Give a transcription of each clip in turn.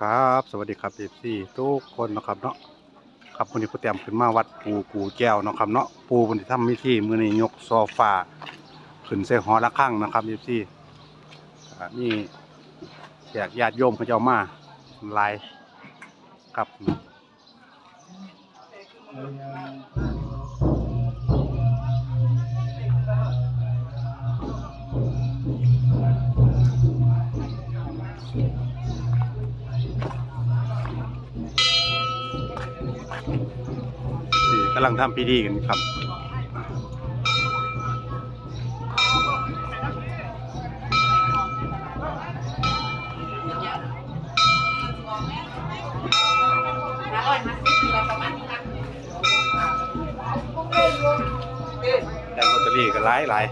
ครับ สวัสดีครับเอฟซีทุกคนนะครับเนาะครับวันนี้ผู้เตรียมขึ้นมาวัดปูกูแก้วนะครับเนาะปูวันที่ทำพิธีมือในยกโซฟาขึ้นใส่หอระฆังนะครับเอฟซีนี่แจกญาติโยมพระเจ้ามาหลายครับำลังทำพิธีกันครับแต่ลอตเตอรี่ก็หลายหลาย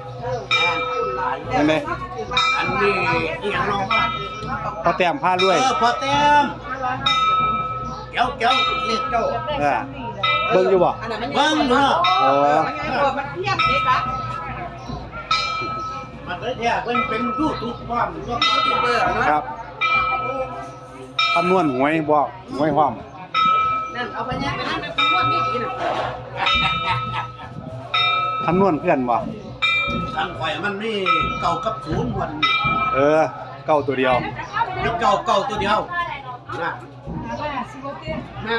นี่ไหมอันนี้อีหยังน้องพอแต้มผ้าด้เอวยอพอแต้มเก้าเก้าเลขเก้า เออเบิ่งอยู่บ่เบิ้งเนาะอ๋อมันเทียบเด็กอะมันเลยแท้เพิ่นเป็นยูทูบความยกยูทูบเบอร์ครับคำนวณหวยบ่หวยความนั่นเอาไปเนี่ยไปนั่นเป็นคนนี่ดีน่ะคำนวณเพื่อนบ่ทางข่อยมันมีเก่ากับศูนย์วันเออเก้าตัวเดียวมีเก่าเก่าตัวเดียวนะนะ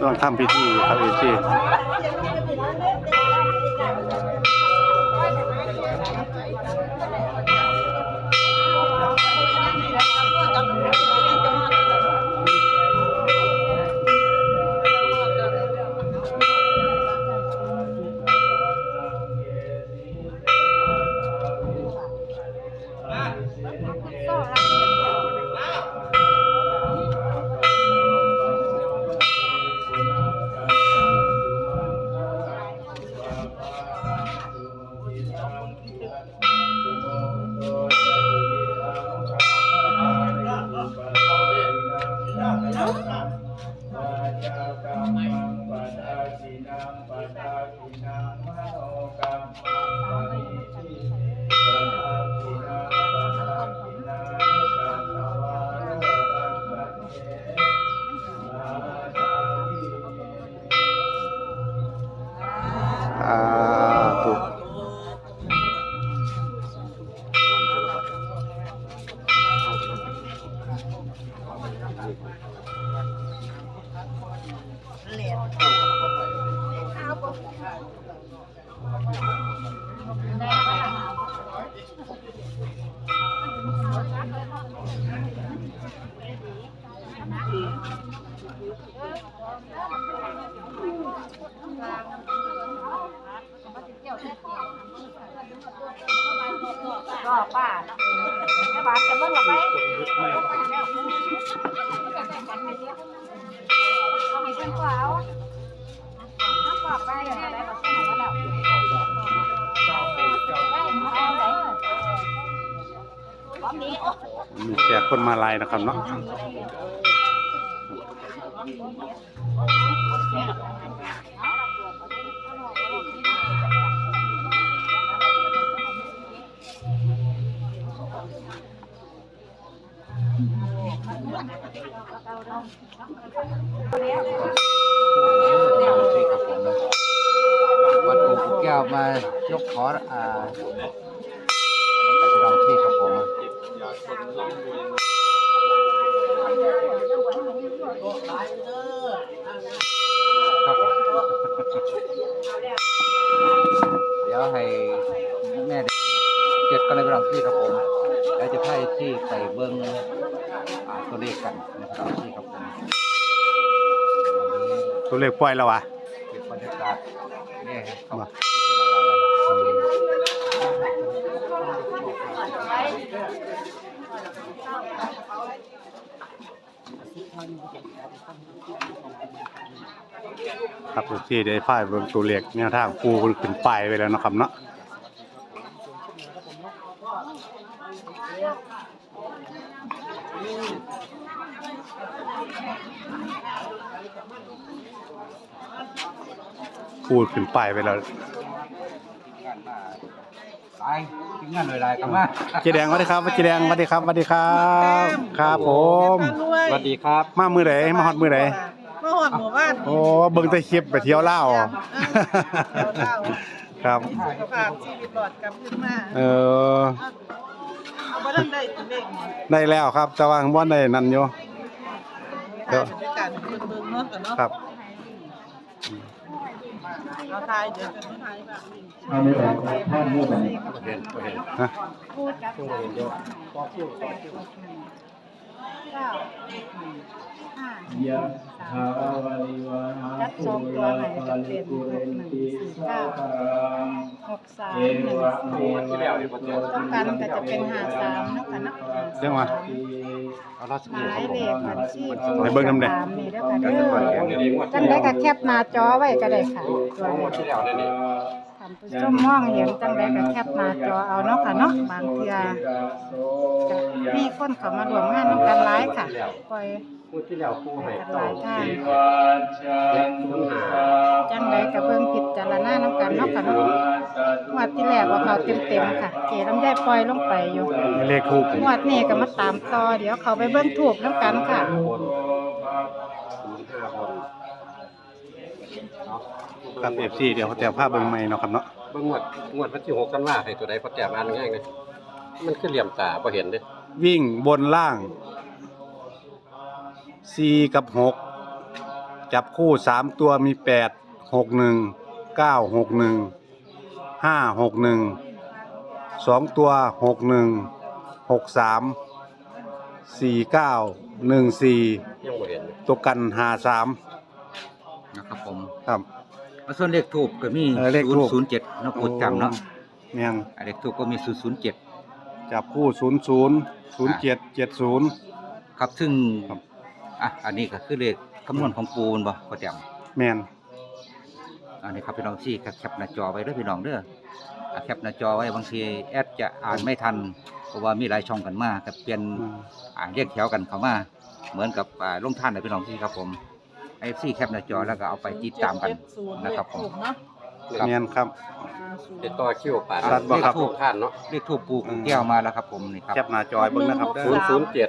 กำลังทำพิธีครับเอซี อ่าถูก ก็ป้า เนาะแม่บ้านจะเบิ่งละไปเอาให้เพิ่นกว่าเอาเอากว่าไปอะไรก็ซื้อมาแล้วเอาไหนบ่มีโอ้มีแขกคนมาลายนะครับเนาะ วัดปู่กุฎแก้วมายกขออ่าอันนี้ก็จะลองที่ครับผมครับผมเดี๋ยวให้แม่เด็กเก็บกันในบางที่ครับผมแล้วจะให้ที่ใส่เบิ้ง อ่าตัวเลขกันนะครับที่ครับผมตัวเลขปล่อยแล้ววะเก็บบรรยากาศนี่ครับมาครับที่ได้ฝ่ายเบิ่งตัวเลขแนวทางปูขึ้นไปไว้แล้วนะครับเนาะ ปูขึ้นป้ายไว้แล้วไปทิ้งงานเลยลายกันมาเจแดงสวัสดีครับเจแดงสวัสดีครับสวัสดีครับ ครับผม สวัสดีครับ มามือไหนมาฮอดมือไหนมาหอดหมู่บ้านโอ้เบิ่งแต่คลิปไปเที่ยวลาวเที่ยวลาวครับสุขภาพชีวิตหลอดกลับขึ้นมาเออเอา บ่ทันได้ตัวเลขนี่ได้แล้วครับ แต่ว่าบ่ได้นั่นอยู่ถ่ายบรรยากาศให้เบิ่งๆเนาะกันเนาะครับ เอาถ่ายเดี๋ยวจะมาถ่ายแบบนี้เอาเลยท่านมู่แบบฮะ พูดกับจัดสองตัวให้จะเป็นหกหนึ่งสี่เก้า หกสามหนึ่งต้องการก็จะเป็นหาสามเนาะค่ะเนาะเรื่องว่าเอาราชหกิจมายเลขบัญชีให้เบิ่งนำเด้สามนี่เด้อค่ะเด้อจังได้ก็แคปหน้าจอไว้ก็ได้ค่ะตัวนี้ที่แล้วได้นี่ท่านผู้ชมมองเห็นจังได้ก็แคปหน้าจอเอาเนาะค่ะเนาะบางเทื่อก็มีคนเข้ามาร่วมงานนำกันหลายค่ะปล่อย พูดที่แล้วผู้ให้กันหลายทางจังได้ก็เบิ่งพิจารณานำกันเนาะค่ะเนาะงวดที่แล้วว่าเขาเต็มๆค่ะ เกลำไยปล่อยลงไปอยู่เลขถูกงวดนี้ก็มาตามต่อเดี๋ยวเขาไปเบิ่งถูกนำกันค่ะ ครับ FC เดี๋ยวเขาแต่ภาพเบิ่งใหม่เนาะครับเนาะเบิ่งงวดงวดวันที่หกกันว่าให้ตัวใดพอแต้มอ่านง่ายเลยมันคือเหลี่ยมตาพอเห็นเด้วิ่งบนล่าง4กับ6จับคู่3ตัวมี8 6 1 9 6 1 5 6 1 2ตัว6 1 6 3 4 9 1 4ยังบ่เห็นเลย ตัวกันหาสามนะ ครับผมครับ แล้วส่วนเลขทูบก็มีเออเลขทูปศูนย์เจ็ดนักพูดจำเนาะแม่นอ่าเลขทูบก็มีศูนย์ศูนย์เจ็ดจับคู่ศูนย์ศูนย์ศูนย์เจ็ดเจ็ดศูนย์ ครับซึ่งครับ อะอันนี้ก็คือเลขคำนวณของปูนบ่ก็จแม่นำอันนี้ครับพี่น้องที่แคปหน้าจอไว้เด้อพี่น้องเด้ออะแคปหน้าจอไว้บางทีแอดจะอ่านไม่ทัน เพราะว่ามีหลายช่องกันมากกับเปลี่ยนอืมอ่าเรียกแถวกันเข้ามาเหมือนกับอ่าลงท่านนะพี่น้องที่ครับผม ไอซีแคปหน้าจอแล้วก็เอาไปติดตามกันนะครับผมเนาะแม่นครับ ติดต่อคิวป่านชัดบ่ครับ เลขทูปท่านเนาะเลขทูบปูกูแก้วมาแล้วครับผมนี่ครับ แคปหน้าจอยเบิ่งนะครับเด้ศูอนย์ศูนย์เจ็ด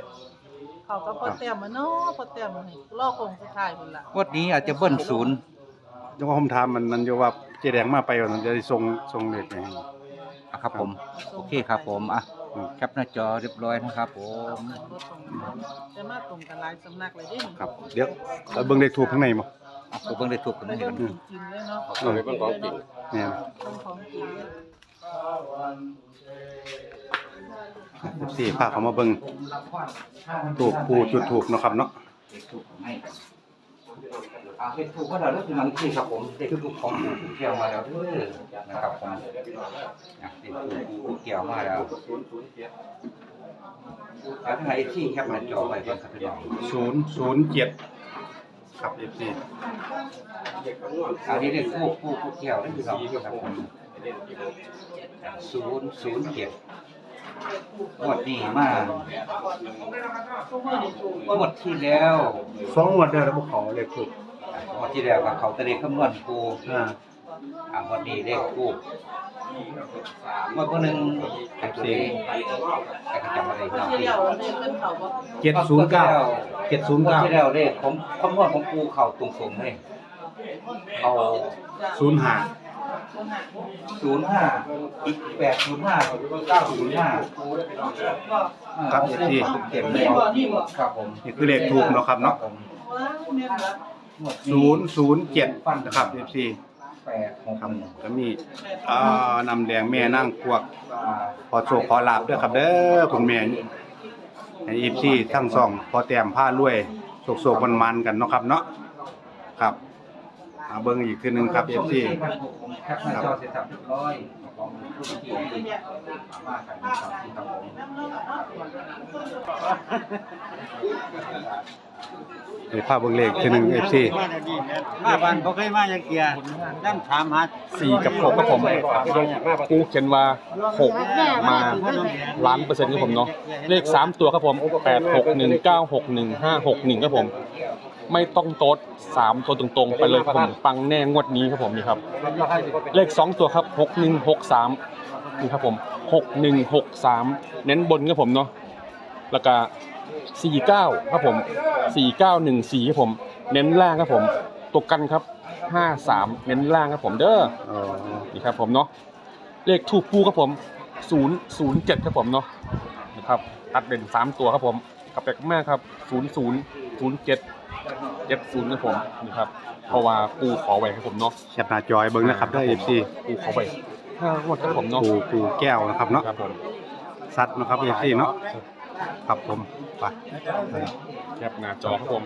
เขาก็พอเต็มมาเนาะพอเต็มมาให้รอคงสุดท้ายพุ่นล่ะงวดนี้อาจจะเบิ้ลศูนย์จังว่าผมถามมันมันอยู่ว่าเจแดงมาไปว่ามันจะได้ส่งส่งเลขให้อะครับผม โอเคครับผมอะอืม แคปหน้าจอเรียบร้อยนะครับผมจะมาตรงกันหลายสำนักเลยเดิครับ เดี๋ยวเราเบิ่งเลขถูกข้างในบ่อะผมเบิ้งเลขทูบกันไม่นี่ต้กัองนจริงๆเลยเนาะเอาไปเบิ่งของจริงแม่นต้องของจริงเลยสี่พาเขามาเบิ่งถูกผู้จุดถูกเนาะครับเนาะเลขทูบให้กัน อะเลขทูบก็ได้แล้วพี่น้องที่ครับผมเลขทูบของปูกูแก้วมาแล้วเด้อนะครับผมอะเลขทูบปูกูแก้วมาแล้วแล้วทางไหนที่แคปหน้าจอไว้ก่อนครับพี่น้องศูนย์ศูนย์เจ็ดครับ FC อันนี้เรียกผู้ผู้ผู้เกี่ยวนี่คือเราครับผมศูนย์ศูนย์เจ็ด งวดนี้มาทุกมื้อนี่ถูกงวดที่แล้วสองงวดแล้วบ่เขาเลขถูกงวดที่แล้วกับเขาตะเลคำนวณกูอ่าอ่างวดนี้เลขกูงวดคนหนึ่งไอ้ตัวนี้ไอ้กระจำอะไรเนาะที่เดียวเลขเพิ่นเขาบ่เจ็ดศูนย์เก้าเจ็ดศูนย์งวดเก้าที่แล้วเลขของคำนวณของกูเขาตรงๆเลยเขาศูนย์ห้า ศูนย์ห้าอีกแปดศูนย์ห้าเก้าศูนย์ห้าครับที่เต็มเลยครับผมนี่คือเลขถูกเนาะครับเนาะผมว้าวแม่นละศูนย์ศูนย์เจ็ดนะครับ FC แปดหกครับหนึ่งก็มีอ่านำแดงแม่นั่งกวกขอโชคขอลาบด้วยครับเด้อคุณแม่ให้อีพีทั้งสอง พอแต้มผ้ารวยโศกๆมันๆกันเนาะครับเนาะครับ เอาเบิ่งอีกทีหนึงครับเอฟซี ครับผมแคปหน้าจอเสร็จสับเรียบร้อยของผู้ที่มากันครับผมให้ภาพเบิ่งเลขทีหนึงเอฟซีมาบ้านบ่เคยมาอย่างเกียนั่นถามหาสี่กับหกครับผมกูเขียนว่าหกมาล้านเปอร์เซ็นต์ครับผมเนาะเลขสามตัวครับผมแปดหกหนึ่งเก้าหกหนึ่งห้าหกหนึ่งครับผม ไม่ต้องโต๊ดสามตัวตรงๆ ไปเลยครับผมปังแน่งวดนี้ครับผมนี่ครับ เลขสองตัวครับหกหนึ่งหกสามนี่ครับผมหกหนึ่งหกสามเน้นบนครับผมเนาะแล้วก็สี่เก้าครับผมสี่เก้าหนึ่งสี่ครับผม เน้นล่างครับผมตัวกันครับห้าสามเน้นล่างครับผมเด้ออ๋อนี่ครับผมเนาะเลขทูปปูครับผมศูนย์ศูนย์เจ็ดครับผมเนาะนะครับตัดเด่นสามตัวครับผมกลับไปมากครับศูนย์ศูนย์ ศูนย์เจ็ดเจ็ดศูนย์ครับผมนี่ครับ เพราะว่าปูขอไว้ครับผมเนาะแคปหน้าจอยเบิ่งนะครับได้เอฟซีปูขอไว้ห้างวดครับผมเนาะปูปูแก้วนะครับเนาะครับผมซัดนะครับเอฟซีเนาะครับผมไปแคปหน้าจอครับผม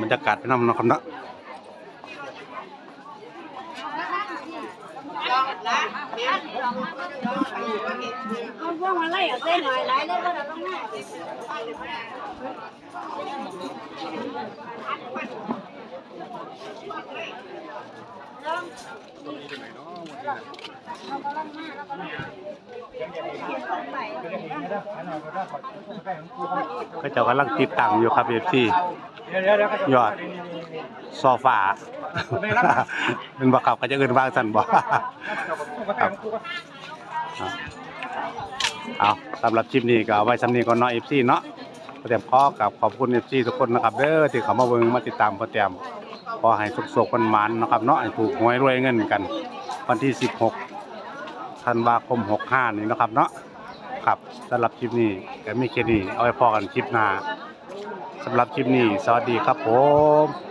บรรยากาศไปนำเนาะครับเนาะ เอาพวกมาไล่เอา เส้นหน่อยไล่ได้ก็เราต้องหน้าก็เจะกำลังติดตั้งอยู่ครับเอฟซียอดโซฟาเป็นบ่ขับก็จะเอินวางสันบ่ครับเอาสำหรับคลิปนี้ก็เอาไว้สำนี้ก่อนเนาะเอฟซีเนาะพอเตรียมขอกับขอบคุณเอฟซีทุกคนนะครับเด้อที่เขามาเบิ่งมาติดตามพอเตรียม ขอให้สุขๆมันๆนะครับเนาะให้ถูกหวยรวยเงินกัน วันที่ 16ธันวาคม 65 นี้นะครับเนาะครับสำหรับคลิปนี้ก็มีแค่นี้เอาไว้พอกันคลิปหน้าสำหรับคลิปนี้ สวัสดีครับผม